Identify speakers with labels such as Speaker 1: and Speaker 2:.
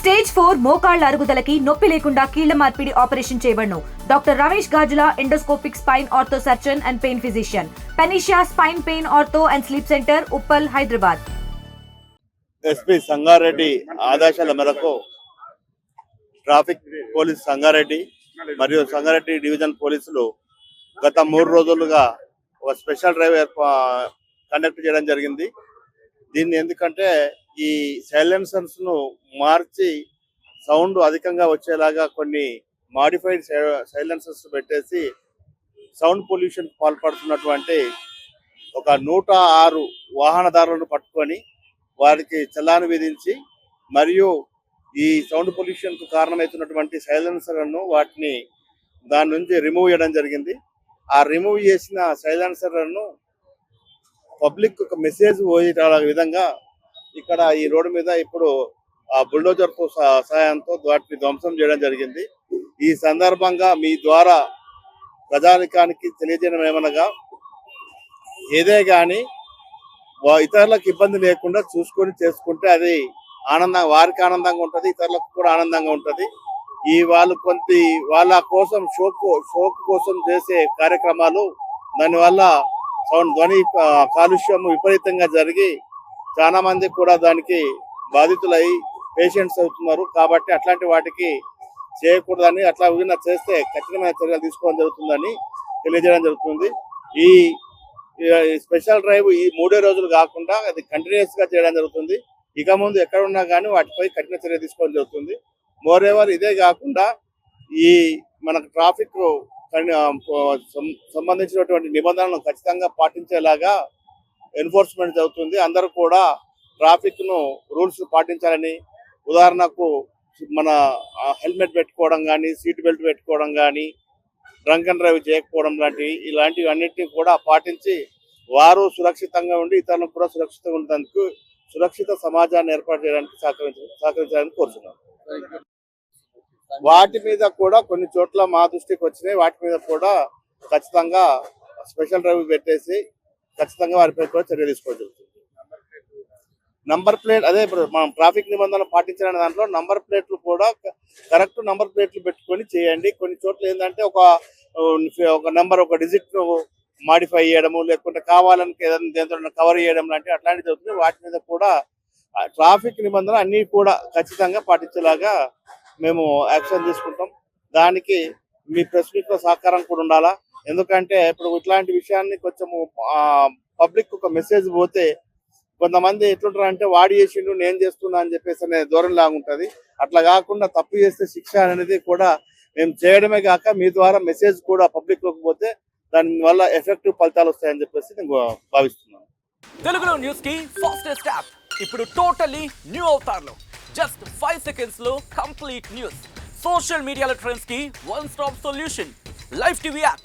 Speaker 1: Stage four మోకాళ్ళ అరుగుదలకి నొప్పి లేకుండా కీళ్ళ మార్పిడి ఆపరేషన్ చేయబడును. Doctor Ramesh Gajula endoscopic spine ortho surgeon and pain physician. Panacea spine pain ortho and sleep centre Uppal Hyderabad.
Speaker 2: SP Sangareddy ఆదేశాల మేరకు ట్రాఫిక్ పోలీస్ సంగారెడ్డి మరియు సంగారెడ్డి డివిజన్ పోలీసులు గత మూడు రోజులుగా ఒక స్పెషల్ డ్రైవ్ కండక్ట్ చేయడం జరిగింది. దీన్ని ఎందుకంటే ఈ సైలెన్సర్స్ను మార్చి సౌండ్ అధికంగా వచ్చేలాగా కొన్ని మాడిఫైడ్ సైలెన్సర్స్ పెట్టేసి సౌండ్ పొల్యూషన్ పాల్పడుతున్నటువంటి ఒక నూట ఆరు వాహనదారులను పట్టుకొని వారికి చలాను విధించి మరియు ఈ సౌండ్ పొల్యూషన్కు కారణమవుతున్నటువంటి సైలెన్సర్లను వాటిని దాని నుంచి రిమూవ్ చేయడం జరిగింది. ఆ రిమూవ్ చేసిన సైలెన్సర్లను పబ్లిక్ ఒక మెసేజ్ పోయేట విధంగా ఇక్కడ ఈ రోడ్డు మీద ఇప్పుడు ఆ బుల్డోజర్తో సహాయంతో వాటిని ధ్వంసం చేయడం జరిగింది. ఈ సందర్భంగా మీ ద్వారా ప్రజానికానికి తెలియజేయడం ఏమనగా ఏదే కానీ ఇతరులకు ఇబ్బంది లేకుండా చూసుకొని చేసుకుంటే అది ఆనందం వారికి ఆనందంగా ఉంటది ఇతరులకు కూడా ఆనందంగా ఉంటది. ఈ వాళ్ళు కొంత వాళ్ళ కోసం షోక్ షోక్ కోసం చేసే కార్యక్రమాలు దానివల్ల సౌండ్ ధ్వని కాలుష్యం విపరీతంగా జరిగి చాలా మంది కూడా దానికి బాధితులై పేషెంట్స్ అవుతున్నారు. కాబట్టి అట్లాంటి వాటికి చేయకూడదని అట్లా విధంగా చేస్తే కఠినమైన చర్యలు తీసుకోవడం జరుగుతుందని తెలియజేయడం జరుగుతుంది. ఈ ఈ స్పెషల్ డ్రైవ్ ఈ మూడే రోజులు కాకుండా అది కంటిన్యూస్గా చేయడం జరుగుతుంది. ఇక ముందు ఎక్కడ ఉన్నా కానీ వాటిపై కఠిన చర్య తీసుకోవడం జరుగుతుంది. మోర్ ఎవర్ ఇదే కాకుండా ఈ మనకు ట్రాఫిక్ సంబంధించినటువంటి నిబంధనలను ఖచ్చితంగా పాటించేలాగా ఎన్ఫోర్స్మెంట్ జరుగుతుంది. అందరూ కూడా ట్రాఫిక్ను రూల్స్ పాటించాలని ఉదాహరణకు మన హెల్మెట్ పెట్టుకోవడం కానీ సీట్ బెల్ట్ పెట్టుకోవడం కానీ డ్రంక్ అండ్ డ్రైవ్ చేయకపోవడం లాంటివి ఇలాంటివి అన్నింటినీ కూడా పాటించి వారు సురక్షితంగా ఉండి ఇతరులకు కూడా సురక్షితంగా ఉండడానికి సురక్షిత సమాజాన్ని ఏర్పాటు చేయడానికి సహకరించ సహకరించాలని కోరుతున్నాను వాటి మీద కూడా కొన్ని చోట్ల మా దృష్టికి వచ్చినాయి. వాటి మీద కూడా ఖచ్చితంగా స్పెషల్ డ్రైవ్ పెట్టేసి ఖచ్చితంగా వారిపై కూడా చర్య తీసుకోవడం జరుగుతుంది. నంబర్ ప్లేట్ అదే ఇప్పుడు మనం ట్రాఫిక్ నిబంధనలు పాటించాలనే దాంట్లో నంబర్ ప్లేట్లు కూడా కరెక్ట్ నంబర్ ప్లేట్లు పెట్టుకొని చేయండి. కొన్ని చోట్ల ఏంటంటే ఒక ఒక నెంబర్ ఒక డిజిట్ మాడిఫై చేయడము లేకుంటే కావాలని ఏదైనా దేంతో కవర్ చేయడం లాంటివి అట్లాంటివి జరుగుతుంది వాటి మీద కూడా ట్రాఫిక్ నిబంధనలు అన్ని కూడా ఖచ్చితంగా పాటించేలాగా మేము యాక్షన్ తీసుకుంటాం. దానికి మీ ప్రెస్ మీట్లో సహకారం కూడా ఉండాలా? ఎందుకంటే ఇప్పుడు ఇట్లాంటి విషయాన్ని కొంచెము పబ్లిక్ ఒక మెసేజ్ పోతే కొంతమంది ఎట్లుంటారు అంటే వాడి చేసిండు నేను చేస్తున్నా అని చెప్పేసి అనే దూరం లాగుంటది అట్లా కాకుండా తప్పు చేస్తే శిక్ష అనేది కూడా మేము చేయడమే కాక మీ ద్వారా మెసేజ్ కూడా పబ్లిక్లోకి పోతే దాని వల్ల ఎఫెక్టివ్ ఫలితాలు వస్తాయని చెప్పేసి నేను భావిస్తున్నాను.
Speaker 3: తెలుగులో న్యూస్కి ఫాస్టెస్ట్ యాప్ ఇప్పుడు టోటలీ న్యూ అవతార్లో. జస్ట్ ఫైవ్ సెకండ్స్లో కంప్లీట్ న్యూస్ సోషల్ మీడియాలో ట్రెండ్స్కి one stop solution live TV app